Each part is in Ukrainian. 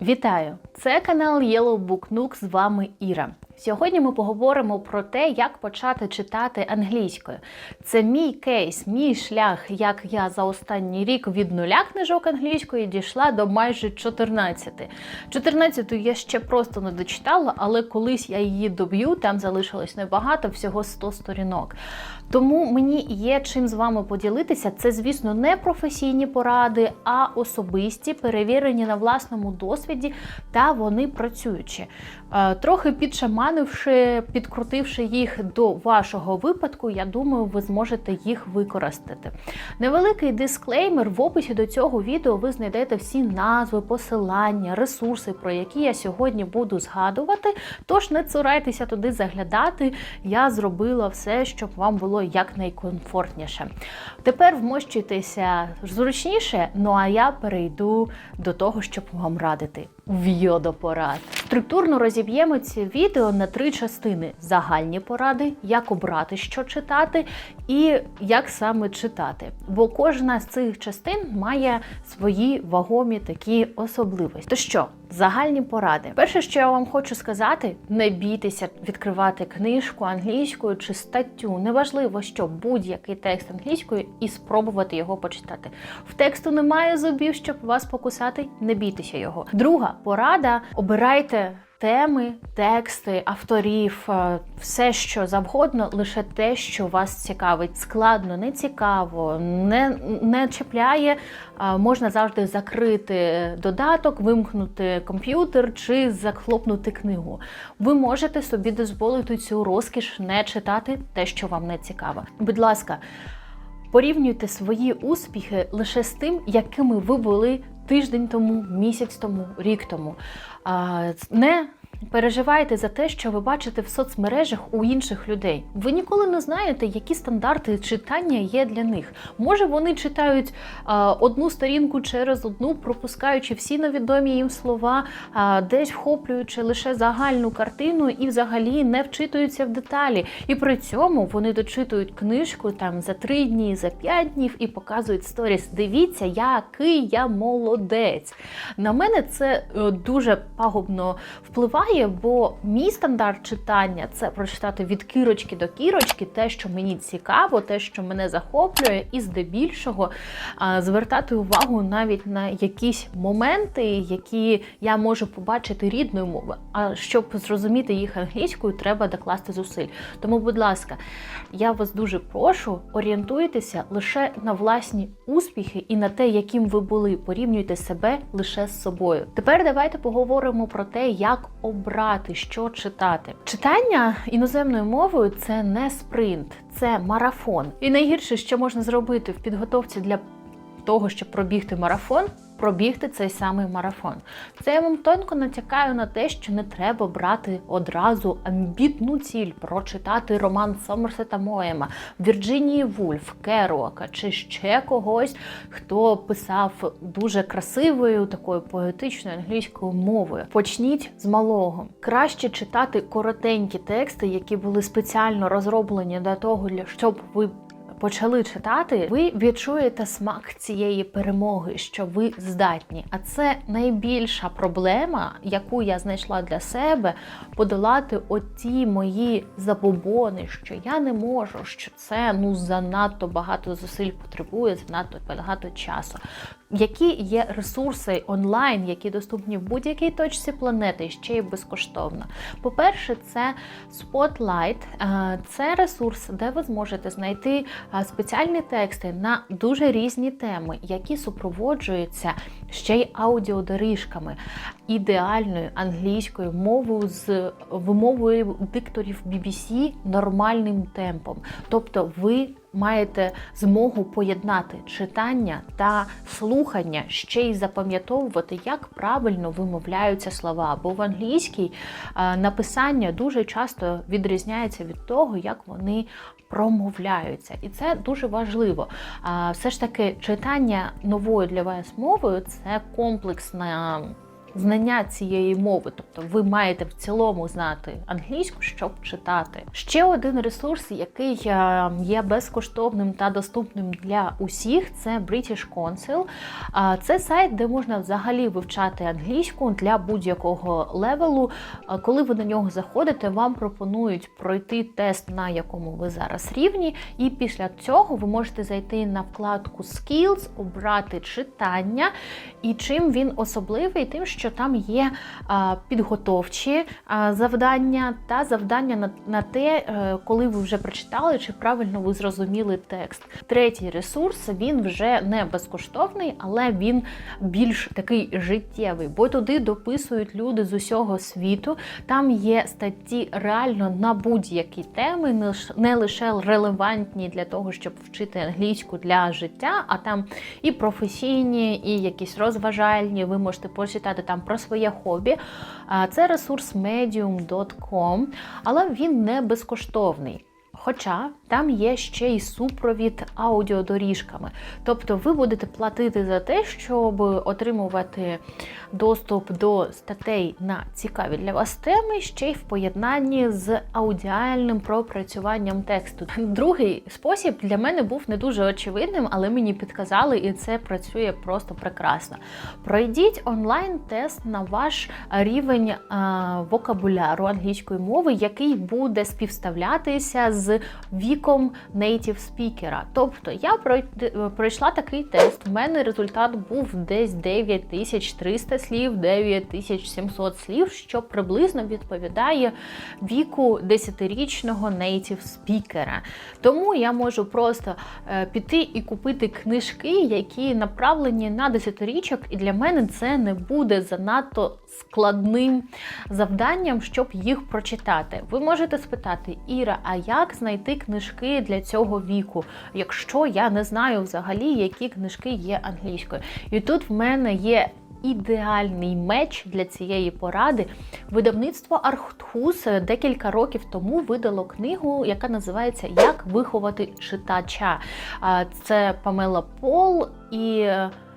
Вітаю! Це канал Yellow Book Nook, з вами Іра. Сьогодні ми поговоримо про те, як почати читати англійською. Це мій кейс, мій шлях, як я за останній рік від нуля книжок англійської дійшла до майже 14. 14 я ще просто не дочитала, але колись я її доб'ю, там залишилось небагато, всього 100 сторінок. Тому мені є чим з вами поділитися. Це, звісно, не професійні поради, а особисті, перевірені на власному досвіді, та вони працюючі. Е, Трохи підшаманивши, підкрутивши їх до вашого випадку, я думаю, ви зможете їх використати. Невеликий дисклеймер в описі до цього відео ви знайдете всі назви, посилання, ресурси, про які я сьогодні буду згадувати. Тож не цурайтеся туди заглядати. Я зробила все, щоб вам було якнайкомфортніше. Тепер вмощуйтеся зручніше, ну а я перейду до того, щоб вам радити. Вйодопорад. Структурно розіб'ємо ці відео на три частини: загальні поради, як обрати, що читати, і як саме читати. Бо кожна з цих частин має свої вагомі такі особливості. То що, загальні поради? Перше, що я вам хочу сказати, не бійтеся відкривати книжку англійською чи статтю. Неважливо, що будь-який текст англійською і спробувати його почитати. В тексту немає зубів, щоб вас покусати. Не бійтеся його. Друга порада: обирайте. Теми, тексти, авторів, е, все що завгодно, лише те, що вас цікавить. Складно, не цікаво, не, не чіпляє. е, Можна завжди закрити додаток, вимкнути комп'ютер чи захлопнути книгу. Ви можете собі дозволити цю розкіш не читати те, що вам не цікаво. Будь ласка, порівнюйте свої успіхи лише з тим, якими ви були тиждень тому, місяць тому, рік тому. Не переживайте за те, що ви бачите в соцмережах у інших людей. Ви ніколи не знаєте, які стандарти читання є для них. Може, вони читають а, одну сторінку через одну, пропускаючи всі невідомі їм слова, а, десь вхоплюючи лише загальну картину і взагалі не вчитуються в деталі. І при цьому вони дочитують книжку там за три дні, за п'ять днів і показують сторіс. Дивіться, який я молодець. На мене це е, дуже пагубно впливає, бо мій стандарт читання це прочитати від кірочки до кірочки, те, що мені цікаво, те, що мене захоплює, і здебільшого звертати увагу навіть на якісь моменти, які я можу побачити рідною мовою. А щоб зрозуміти їх англійською, треба докласти зусиль. Тому, будь ласка, я вас дуже прошу, орієнтуйтеся лише на власні успіхи і на те, яким ви були. Порівнюйте себе лише з собою. Тепер давайте поговоримо про те, як обрати, що читати. Читання іноземною мовою це не спринт, це марафон. І найгірше, що можна зробити в підготовці для того, щоб пробігти марафон. Пробігти цей самий марафон. Це я вам тонко натякаю на те, що не треба брати одразу амбітну ціль прочитати роман Сомерсета Моєма, Вірджинії Вульф, Керуака чи ще когось, хто писав дуже красивою, такою поетичною англійською мовою. Почніть з малого. Краще читати коротенькі тексти, які були спеціально розроблені для того, щоб ви почали читати, ви відчуєте смак цієї перемоги, що ви здатні. А це найбільша проблема, яку я знайшла для себе, подолати оті мої забобони, що я не можу, що це ну занадто багато зусиль потребує, занадто багато часу. Які є ресурси онлайн, які доступні в будь-якій точці планети, ще й безкоштовно. По-перше, це Spotlight. Е, Це ресурс, де ви зможете знайти е, спеціальні тексти на дуже різні теми, які супроводжуються ще й аудіодоріжками, ідеальною англійською мовою з вимовою дикторів BBC нормальним темпом. Тобто ви маєте змогу поєднати читання та слухання, ще й запам'ятовувати, як правильно вимовляються слова. Бо в англійській е, написання дуже часто відрізняється від того, як вони промовляються. І це дуже важливо. Все ж таки, читання новою для вас мовою це комплексна знання цієї мови. Тобто ви маєте в цілому знати англійську, щоб читати. Ще один ресурс, який е, є безкоштовним та доступним для усіх, це British Council. Це сайт, де можна взагалі вивчати англійську для будь-якого левелу. Коли ви на нього заходите, вам пропонують пройти тест, на якому ви зараз рівні, і після цього ви можете зайти на вкладку Skills, обрати читання. І чим він особливий, тим, що там є підготовчі завдання та завдання на, те, е, коли ви вже прочитали, чи правильно ви зрозуміли текст. Третій ресурс він вже не безкоштовний, але він більш такий життєвий, бо туди дописують люди з усього світу. Там є статті реально на будь-які теми, не лише релевантні для того, щоб вчити англійську для життя, а там і професійні, і якісь розважальні. Ви можете почитати там про своє хобі. Це ресурс medium.com, але він не безкоштовний. Хоча там є ще й супровід аудіодоріжками. Тобто ви будете платити за те, щоб отримувати доступ до статей на цікаві для вас теми, ще й в поєднанні з аудіальним пропрацюванням тексту. Другий спосіб для мене був не дуже очевидним, але мені підказали, і це працює просто прекрасно. Пройдіть онлайн-тест на ваш рівень вокабуляру англійської мови, який буде співставлятися з віком нейтів спікера. Тобто я пройшла такий тест. У мене результат був десь 9300 слів, 9700 слів, що приблизно відповідає віку 10-річного нейтів спікера. Тому я можу просто е, піти і купити книжки, які направлені на 10-річок, і для мене це не буде занадто складним завданням, щоб їх прочитати. Ви можете спитати, Іра, а як знайти книжки для цього віку, якщо я не знаю взагалі, які книжки є англійською? І тут в мене є. Ідеальний меч для цієї поради. Видавництво Архтхус декілька років тому видало книгу, яка називається Як виховати читача. Це Памела Пол і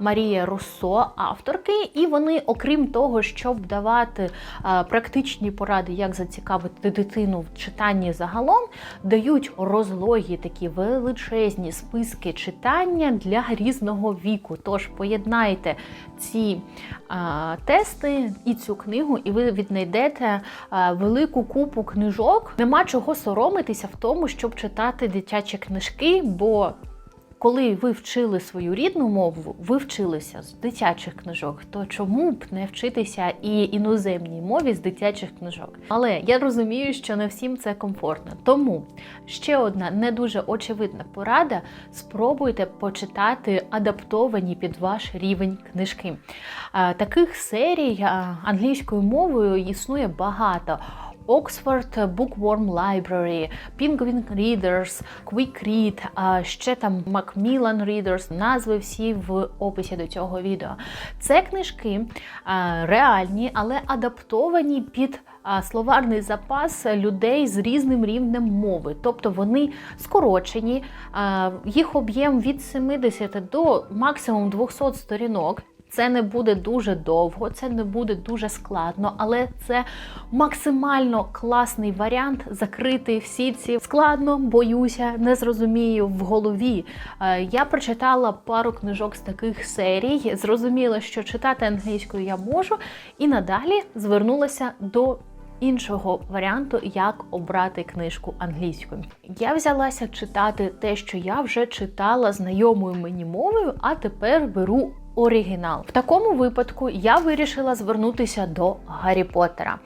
Марія Руссо, авторки, і вони, окрім того, щоб давати а, практичні поради, як зацікавити дитину в читанні загалом, дають розлогі такі величезні списки читання для різного віку. Тож поєднайте ці а, тести і цю книгу, і ви віднайдете а, велику купу книжок. Нема чого соромитися в тому, щоб читати дитячі книжки, бо коли ви вчили свою рідну мову, ви вчилися з дитячих книжок, то чому б не вчитися і іноземній мові з дитячих книжок? Але я розумію, що не всім це комфортно. Тому ще одна не дуже очевидна порада: спробуйте почитати адаптовані під ваш рівень книжки. Таких серій англійською мовою існує багато. Oxford Bookworm Library, Penguin Readers, Quick Read, ще там Macmillan Readers, назви всі в описі до цього відео. Це книжки реальні, але адаптовані під словарний запас людей з різним рівнем мови. Тобто вони скорочені, їх об'єм від 70 до максимум 200 сторінок. Це не буде дуже довго, це не буде дуже складно, але це максимально класний варіант закрити всі ці складно, боюся, не зрозумію в голові. Е, Я прочитала пару книжок з таких серій, зрозуміла, що читати англійською я можу, і надалі звернулася до. Іншого варіанту, як обрати книжку англійською. Я взялася читати те, що я вже читала знайомою мені мовою, а тепер беру оригінал. В такому випадку я вирішила звернутися до Гаррі Поттера.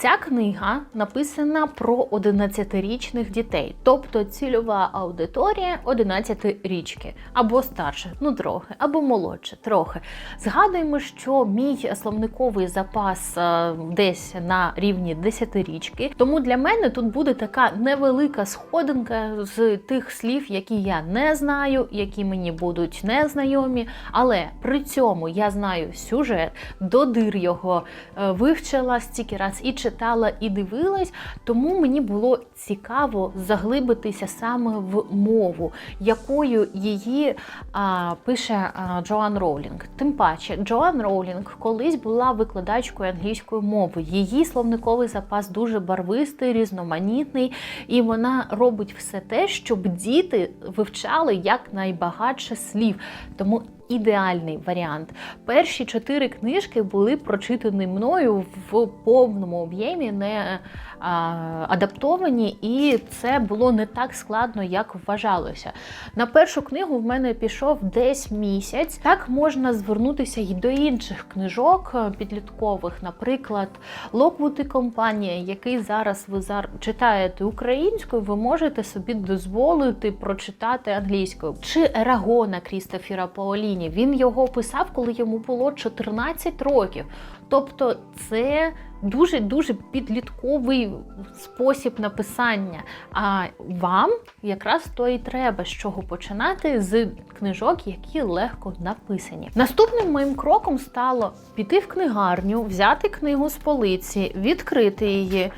Ця книга написана про 11-річних дітей, тобто цільова аудиторія 11-річки, або старше, ну трохи, або молодше, трохи. Згадуємо, що мій словниковий запас е, десь на рівні 10-річки, тому для мене тут буде така невелика сходинка з тих слів, які я не знаю, які мені будуть незнайомі, але при цьому я знаю сюжет, додир його е, вивчила стільки раз і читала читала і дивилась, тому мені було цікаво заглибитися саме в мову, якою її а, пише а, Джоан Роулінг. Тим паче, Джоан Роулінг колись була викладачкою англійської мови. Її словниковий запас дуже барвистий, різноманітний, і вона робить все те, щоб діти вивчали якнайбагатше слів. Тому ідеальний варіант. Перші чотири книжки були прочитані мною в повному об'ємі, не а, адаптовані, і це було не так складно, як вважалося. На першу книгу в мене пішов десь місяць. Так можна звернутися і до інших книжок е, підліткових, наприклад, Локвуд і компанія, який зараз ви зар... читаєте українською, ви можете собі дозволити прочитати англійською. Чи Ерагона Крістофіра Паоліні. Він його писав, коли йому було 14 років. Тобто, це дуже дуже підлітковий спосіб написання. А вам якраз то і треба з чого починати з книжок, які легко написані. Наступним моїм кроком стало піти в книгарню, взяти книгу з полиці, відкрити її,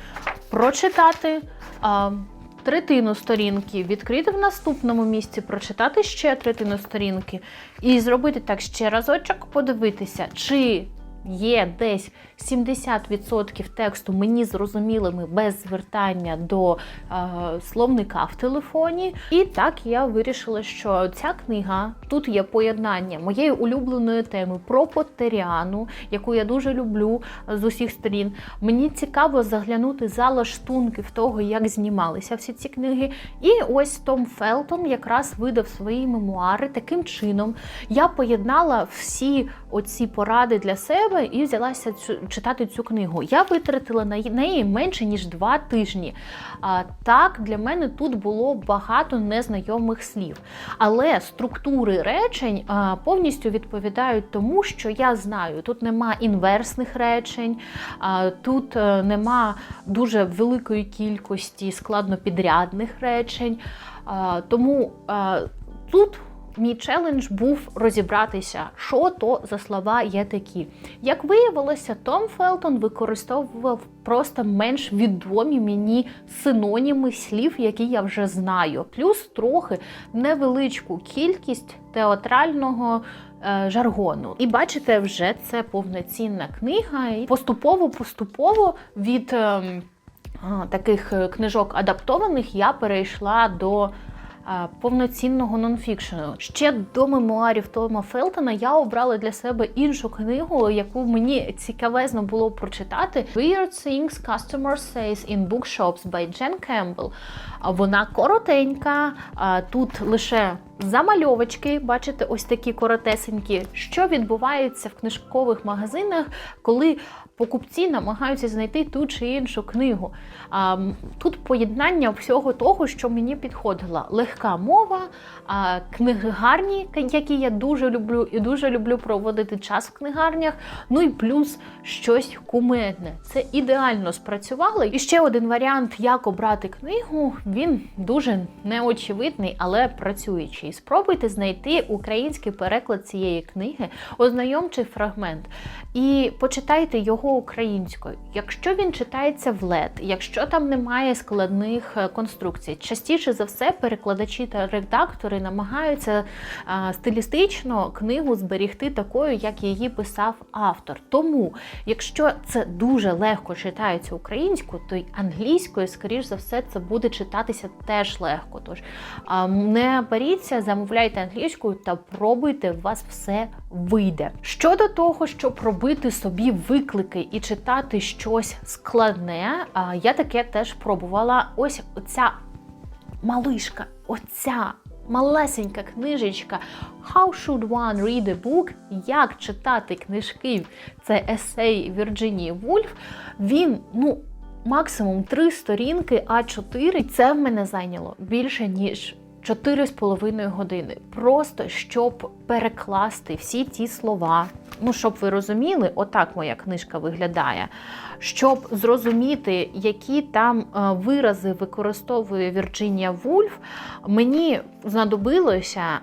прочитати. А, Третину сторінки відкрити в наступному місці, прочитати ще третину сторінки і зробити так ще разочок, подивитися, чи є десь 70% тексту мені зрозумілими без звертання до е, словника в телефоні. І так я вирішила, що ця книга тут є поєднання моєї улюбленої теми про Поттеріану, яку я дуже люблю з усіх сторін. Мені цікаво заглянути за лаштунків того, як знімалися всі ці книги. І ось Том Фелтон якраз видав свої мемуари. Таким чином я поєднала всі оці поради для себе і взялася цю, читати цю книгу. Я витратила на неї менше ніж два тижні. А, Так, для мене тут було багато незнайомих слів. Але структури речень а, повністю відповідають тому, що я знаю. Тут нема інверсних речень, а, тут а, нема дуже великої кількості складнопідрядних речень. А, Тому а, тут. Мій челендж був розібратися, що то за слова є такі. Як виявилося, Том Фелтон використовував просто менш відомі мені синоніми слів, які я вже знаю, плюс трохи невеличку кількість театрального е, жаргону. І бачите, вже це повноцінна книга. І поступово-поступово від е, таких книжок адаптованих я перейшла до повноцінного нонфікшену. Ще до мемуарів Тома Фелтона я обрала для себе іншу книгу, яку мені цікавезно було прочитати. Weird Things Customer Says in Bookshops by Jen Campbell. Вона коротенька, тут лише замальовочки, бачите, ось такі коротесенькі, що відбувається в книжкових магазинах, коли покупці намагаються знайти ту чи іншу книгу. А, Тут поєднання всього того, що мені підходило. Легка мова, а, книги гарні, які я дуже люблю, і дуже люблю проводити час в книгарнях. Ну і плюс щось кумедне. Це ідеально спрацювало. І ще один варіант, як обрати книгу, він дуже неочевидний, але працюючий. Спробуйте знайти український переклад цієї книги, ознайомчий фрагмент, і почитайте його українською. Якщо він читається в лед, якщо там немає складних е, конструкцій, частіше за все перекладачі та редактори намагаються стилістично книгу зберігти такою, як її писав автор. Тому, якщо це дуже легко читається українською, то й англійською, скоріш за все, це буде читатися теж легко. Тож не замовляйте англійською та пробуйте, у вас все вийде. Щодо того, щоб робити собі виклики і читати щось складне, я таке теж пробувала. Ось оця малишка, оця малесенька книжечка How should one read a book? Як читати книжки? Це есей Вірджинії Вульф. Він, ну, максимум три сторінки, А4. Це в мене зайняло більше, ніж 4,5 години. Просто щоб перекласти всі ті слова. Ну, щоб ви розуміли, отак моя книжка виглядає. Щоб зрозуміти, які там е, вирази використовує Вірджинія Вульф, мені знадобилося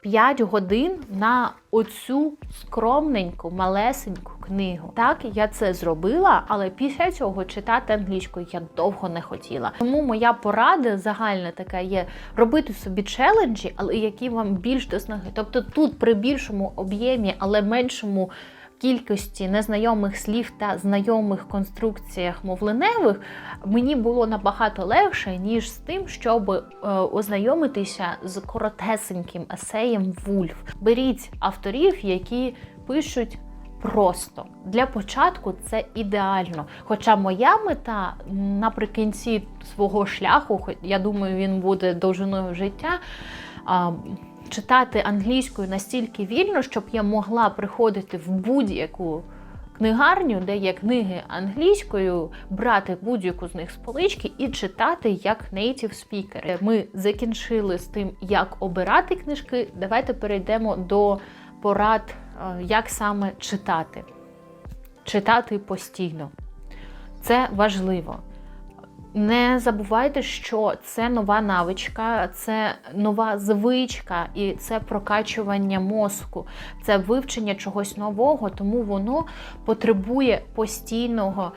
5 годин на оцю скромненьку, малесеньку книгу. Так, я це зробила, але після цього читати англійською я довго не хотіла. Тому моя порада загальна така є робити собі челенджі, але які вам більш до снаги. Тобто тут при більшому об'ємі, але меншому. Кількості незнайомих слів та знайомих конструкціях мовленевих мені було набагато легше, ніж з тим, щоб е, ознайомитися з коротесеньким есеєм Вульф. Беріть авторів, які пишуть просто для початку це ідеально. Хоча моя мета наприкінці свого шляху, я думаю, він буде довжиною життя. Читати англійською настільки вільно, щоб я могла приходити в будь-яку книгарню, де є книги англійською, брати будь-яку з них з полички і читати як native speaker. Ми закінчили з тим, як обирати книжки. Давайте перейдемо до порад, як саме читати. Читати постійно. Це важливо. Не забувайте, що це нова навичка, це нова звичка і це прокачування мозку, це вивчення чогось нового, тому воно потребує постійного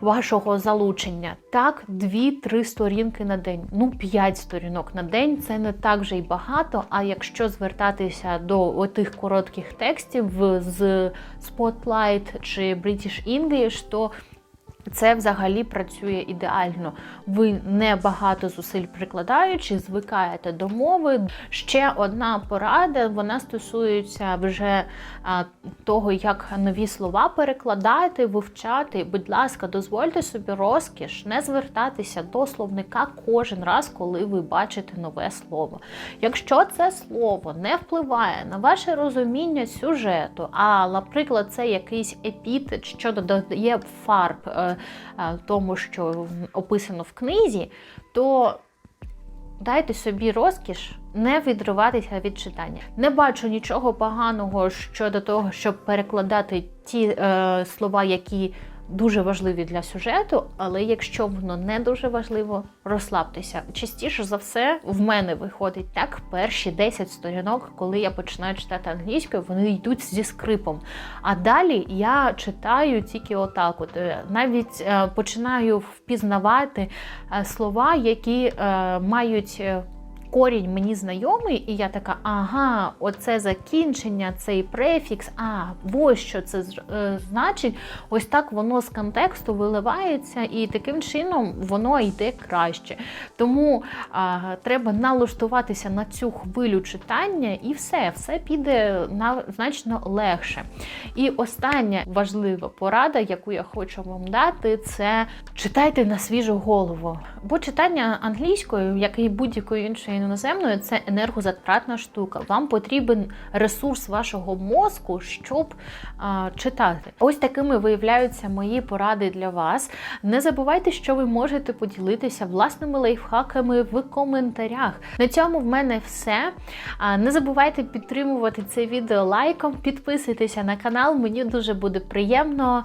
вашого залучення. Так, 2-3 сторінки на день, ну 5 сторінок на день це не так вже й багато. А якщо звертатися до тих коротких текстів з Spotlight чи British English, то це взагалі працює ідеально. Ви не багато зусиль прикладаючи, звикаєте до мови. Ще одна порада, вона стосується вже а, того, як нові слова перекладати, вивчати. Будь ласка, дозвольте собі розкіш, не звертатися до словника кожен раз, коли ви бачите нове слово. Якщо це слово не впливає на ваше розуміння сюжету, а, наприклад, це якийсь епітет, що додає фарб. Е, тому, що описано в книзі, то дайте собі розкіш не відриватися від читання. Не бачу нічого поганого щодо того, щоб перекладати ті е, слова, які дуже важливі для сюжету, але якщо воно не дуже важливо, розслабтеся. Частіше за все, в мене виходить так перші 10 сторінок, коли я починаю читати англійською, вони йдуть зі скрипом. А далі я читаю тільки отак. От Е, навіть е, починаю впізнавати е, слова, які мають. Корінь мені знайомий, і я така, ага, оце закінчення, цей префікс, а ось що це е, значить. Ось так воно з контексту виливається, і таким чином воно йде краще. Тому а, треба налаштуватися на цю хвилю читання, і все, все піде на значно легше. І остання важлива порада, яку я хочу вам дати, це читайте на свіжу голову. Бо читання англійською, як і будь-якою іншою іноземною, це енергозатратна штука. Вам потрібен ресурс вашого мозку, щоб а, читати. Ось такими виявляються мої поради для вас. Не забувайте, що ви можете поділитися власними лайфхаками в коментарях. На цьому в мене все. Не забувайте підтримувати це відео лайком, підписуйтеся на канал, мені дуже буде приємно.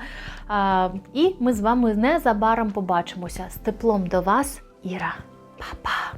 І ми з вами незабаром побачимося. З теплом до вас, Іра. Па-па!